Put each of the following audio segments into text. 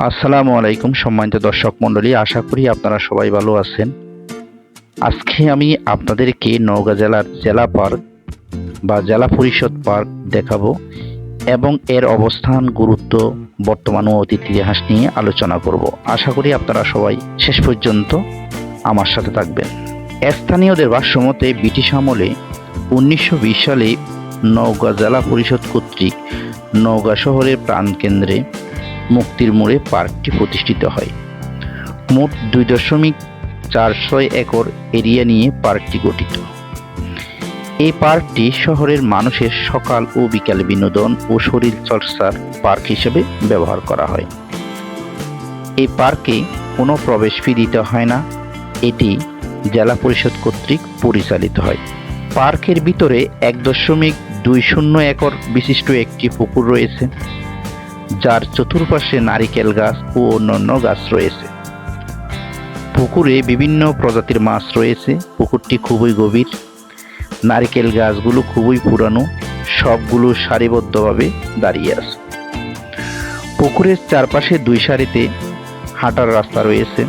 আসসালামু আলাইকুম সম্মানিত দর্শক মণ্ডলী, আশা করি আপনারা সবাই ভালো আছেন। আজকে আমি আপনাদেরকে নওগাঁ জেলার জেলা পার্ক বা জেলা পরিষদ পার্ক দেখাবো এবং এর অবস্থান, গুরুত্ব, বর্তমান ও অতীত ইতিহাস নিয়ে আলোচনা করব। আশা করি আপনারা সবাই শেষ পর্যন্ত আমার সাথে থাকবেন। স্থানীয়দের ভাষ্যমতে ব্রিটিশ আমলে উনিশশো বিশ সালে নওগাঁ জেলা পরিষদ কর্তৃক নওগাঁ শহরের প্রাণকেন্দ্রে মুক্তির মোড়ে পার্কটি প্রতিষ্ঠিত হয়। মোট দুই দশমিক চার ছয় একর এরিয়া নিয়ে পার্কটি গঠিত। এই পার্কটি শহরের মানুষের সকাল ও বিকাল বিনোদন ও শরীর চর্চার পার্ক হিসেবে ব্যবহার করা হয়। এই পার্কে কোনো প্রবেশ ফি দিতে হয় না। এটি জেলা পরিষদ কর্তৃক পরিচালিত হয়। পার্কের ভিতরে এক দশমিক দুই শূন্য একর বিশিষ্ট একটি পুকুর রয়েছে। যার চতুর্পাশে নারিকেল গাছ ও অন্যান্য গাছ রয়েছে। পুকুরে বিভিন্ন প্রজাতির মাছ রয়েছে। পুকুরটি খুবই গভীর। নারিকেল গাছগুলো খুবই পুরানো। সবগুলো সারিবদ্ধভাবে দাঁড়িয়ে আছে। পুকুরের চারপাশে দুই সারিতে হাঁটার রাস্তা রয়েছে।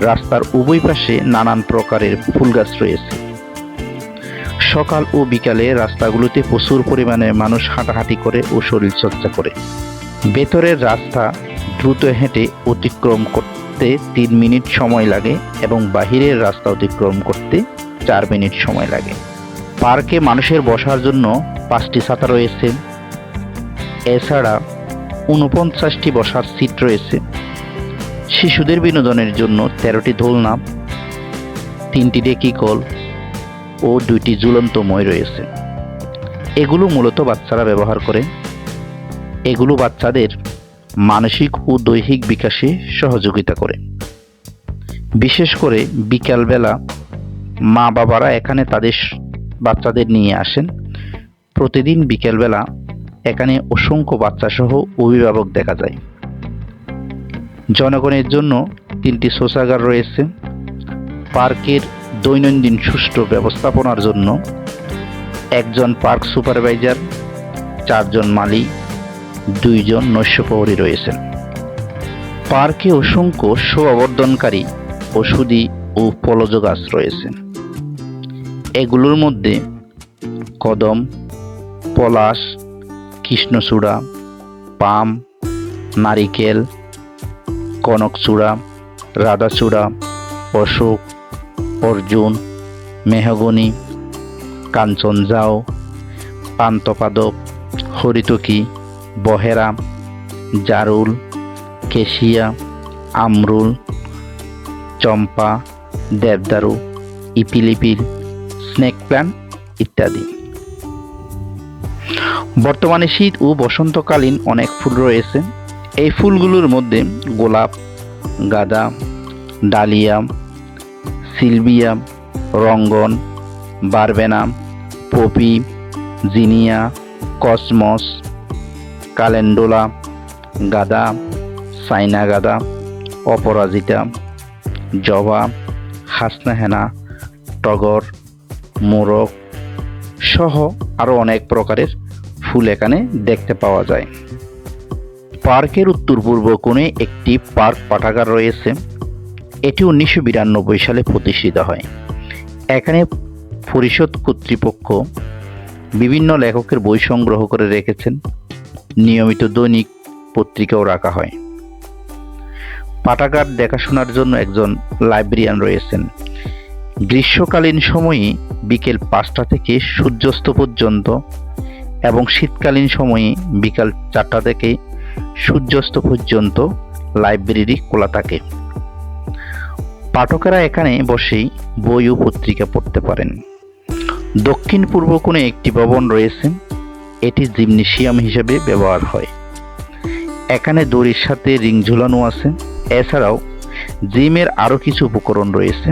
রাস্তার উভয় পাশে নানান প্রকারের ফুল গাছ রয়েছে। সকাল ও বিকালে রাস্তাগুলোতে প্রচুর পরিমাণে মানুষ হাঁটাহাঁটি করে ও শরীরচর্চা করে। ভেতরের রাস্তা দ্রুত হেঁটে অতিক্রম করতে তিন মিনিট সময় লাগে এবং বাহিরের রাস্তা অতিক্রম করতে চার মিনিট সময় লাগে। পার্কে মানুষের বসার জন্য পাঁচটি ছাতা রয়েছে। এছাড়া উনপঞ্চাশটি বসার সিট রয়েছে। শিশুদের বিনোদনের জন্য তেরোটি দোলনা, তিনটি ডেকি কল ও দুইটি ঝুলন্ত মই রয়েছে। এগুলো মূলত বাচ্চারা ব্যবহার করে। এগুলো বাচ্চাদের মানসিক ও দৈহিক বিকাশে সহযোগিতা করে। বিশেষ করে বিকালবেলা মা বাবারা এখানে তাদের বাচ্চাদের নিয়ে আসেন। প্রতিদিন বিকেলবেলা এখানে অসংখ্য বাচ্চাসহ অভিভাবক দেখা যায়। জনগণের জন্য তিনটি শৌচাগার রয়েছে। পার্কের দৈনন্দিন সুষ্ঠু ব্যবস্থাপনার জন্য একজন পার্ক সুপারভাইজার, চারজন মালিক দুইজন নৈশপ্রহরী রয়েছেন। পার্কে অসংখ্য শোভাবর্ধনকারী ওষুধি ও ফলজ গাছ রয়েছে। এগুলোর মধ্যে কদম, পলাশ, কৃষ্ণচূড়া, পাম, নারিকেল, কনকচূড়া, রাধাচূড়া, অশোক, অর্জুন, মেহগনি, কাঞ্চনজাও পান্তপাদক হরিতকি বহেরা, জারুল, কেশিয়া, আমরুল, চম্পা, দেবদারু ইপিলিপিল স্নেক প্ল্যান্ট ইত্যাদি। বর্তমানে শীত ও বসন্তকালীন অনেক ফুল রয়েছে। এই ফুলগুলোর মধ্যে গোলাপ, গাঁদা, ডালিয়া, সিলভিয়া, রঙ্গন বারবেনাম পপি, জিনিয়া, কসমস কালেন্ডোলা গাদা সাইনা গাদা অপরাজিতা জবা হাসনাহেনা টগর মোরগ সহ আরও অনেক প্রকারের ফুল এখানে দেখতে পাওয়া যায়। পার্কের উত্তর পূর্ব কোণে একটি পার্ক পাঠাগার রয়েছে। এটি উনিশশো বিরানব্বই সালে প্রতিষ্ঠিত হয়। এখানে পরিষদ কর্তৃপক্ষ বিভিন্ন লেখকের বই সংগ্রহ করে রেখেছেন। নিয়মিত দৈনিক পত্রিকাও রাখা হয়। পাঠাগার দেখাশোনার জন্য একজন লাইব্রেরিয়ান রয়েছেন। গ্রীষ্মকালীন সময়ে বিকেল পাঁচটা থেকে সূর্যাস্ত পর্যন্ত এবং শীতকালীন সময়ে বিকাল চারটা থেকে সূর্যাস্ত পর্যন্ত লাইব্রেরি খোলা থাকে। পাঠকেরা এখানে বসেই বই ও পত্রিকা পড়তে পারেন। দক্ষিণ পূর্ব কোণে একটি ভবন রয়েছে। এটি জিমনেশিয়াম হিসেবে ব্যবহার হয়। এখানে দড়ির সাথে রিং ঝুলানো আছে। এছাড়াও জিমের আরও কিছু উপকরণ রয়েছে।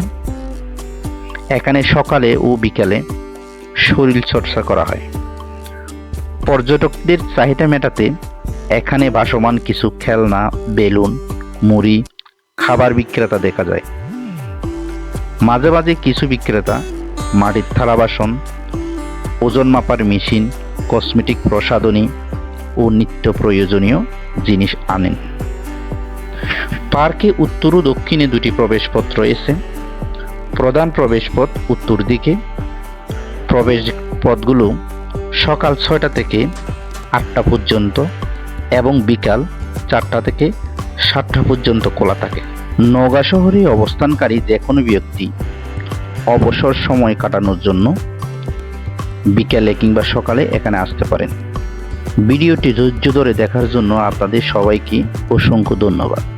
এখানে সকালে ও বিকালে শরীর চর্চা করা হয়। পর্যটকদের চাহিদা মেটাতে এখানে ভাসমান কিছু খেলনা, বেলুন, মুড়ি, খাবার বিক্রেতা দেখা যায়। মাঝে মাঝে কিছু বিক্রেতা মাটির থালা বাসন, ওজন মাপার মেশিন কসমেটিক প্রসাধনী ও নিত্য প্রয়োজনীয় জিনিস আনেন। পার্কে উত্তর ও দক্ষিণে দুটি প্রবেশপথ রয়েছে প্রধান প্রবেশপথ উত্তর দিকে। প্রবেশ পথগুলো সকাল ছয়টা থেকে আটটা পর্যন্ত এবং বিকাল চারটা থেকে সাতটা পর্যন্ত খোলা থাকে। নওগাঁ শহরে অবস্থানকারী যে কোনো ব্যক্তি অবসর সময় কাটানোর জন্য বিকেলে কিংবা সকালে এখানে আসতে পারেন। ভিডিওটি ধৈর্য ধরে দেখার জন্য আপনাদের সবাইকে অসংখ্য ধন্যবাদ।